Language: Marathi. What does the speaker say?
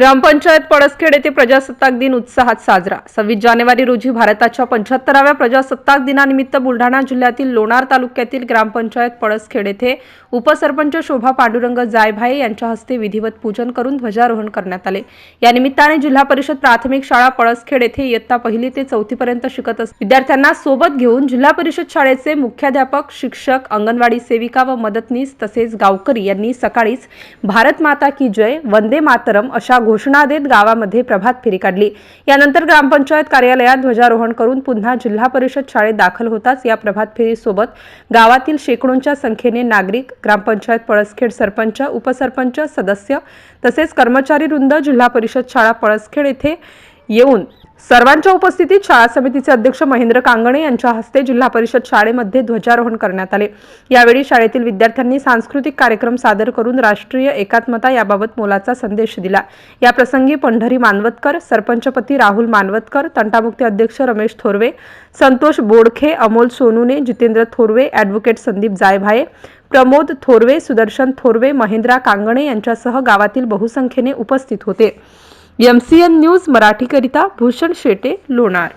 ग्रामपंचायत पळसखेड येथे प्रजासत्ताक दिन उत्साहात साजरा. सव्वीस जानेवारी रोजी भारताच्या पंच्याहत्तराव्या प्रजासत्ताक दिनानिमित्त बुलढाणा जिल्ह्यातील लोणार तालुक्यातील ग्रामपंचायत पळसखेड येथे उपसरपंच शोभा पांडुरंग जायभाये यांच्या हस्ते विधिवत पूजन करून ध्वजारोहण करण्यात आले. या निमित्ताने जिल्हा परिषद प्राथमिक शाळा पळसखेड येथे इयत्ता पहिली ते चौथीपर्यंत शिकत असलेल्या विद्यार्थ्यांना सोबत घेऊन जिल्हा परिषद शाळेचे मुख्याध्यापक शिक्षक अंगणवाडी सेविका व मदतनीस तसेच गावकरी यांनी सकाळीच भारत माता की जय वंदे मातरम अशा घोषणा देत गावामध्ये प्रभात फेरी काढली. यानंतर ग्रामपंचायत कार्यालयात ध्वजारोहण करून पुन्हा जिल्हा परिषद शाळेत दाखल होताच या प्रभात फेरीसोबत गावातील शेकडोंच्या संख्येने नागरिक ग्रामपंचायत पळसखेड सरपंच उपसरपंच सदस्य तसेच कर्मचारी वृंद जिल्हा परिषद शाळा पळसखेड येथे येऊन सर्वांच्या उपस्थितीत शाळा समितीचे अध्यक्ष महेंद्र कांगणे यांच्या हस्ते जिल्हा परिषद शाळेमध्ये ध्वजारोहण करण्यात आले. यावेळी शाळेतील विद्यार्थ्यांनी सांस्कृतिक कार्यक्रम सादर करून राष्ट्रीय एकात्मता याबाबत मोलाचा संदेश दिला. याप्रसंगी पंढरी मानवतकर सरपंचपती राहुल मानवतकर तंटामुक्ती अध्यक्ष रमेश थोरवे संतोष बोडखे अमोल सोनूने जितेंद्र थोरवे ॲडव्होकेट संदीप जायभाये प्रमोद थोरवे सुदर्शन थोरवे महेंद्रा कांगणे यांच्यासह गावातील बहुसंख्येने उपस्थित होते. एम सी एन न्यूज मराठीकरिता भूषण शेटे लोणार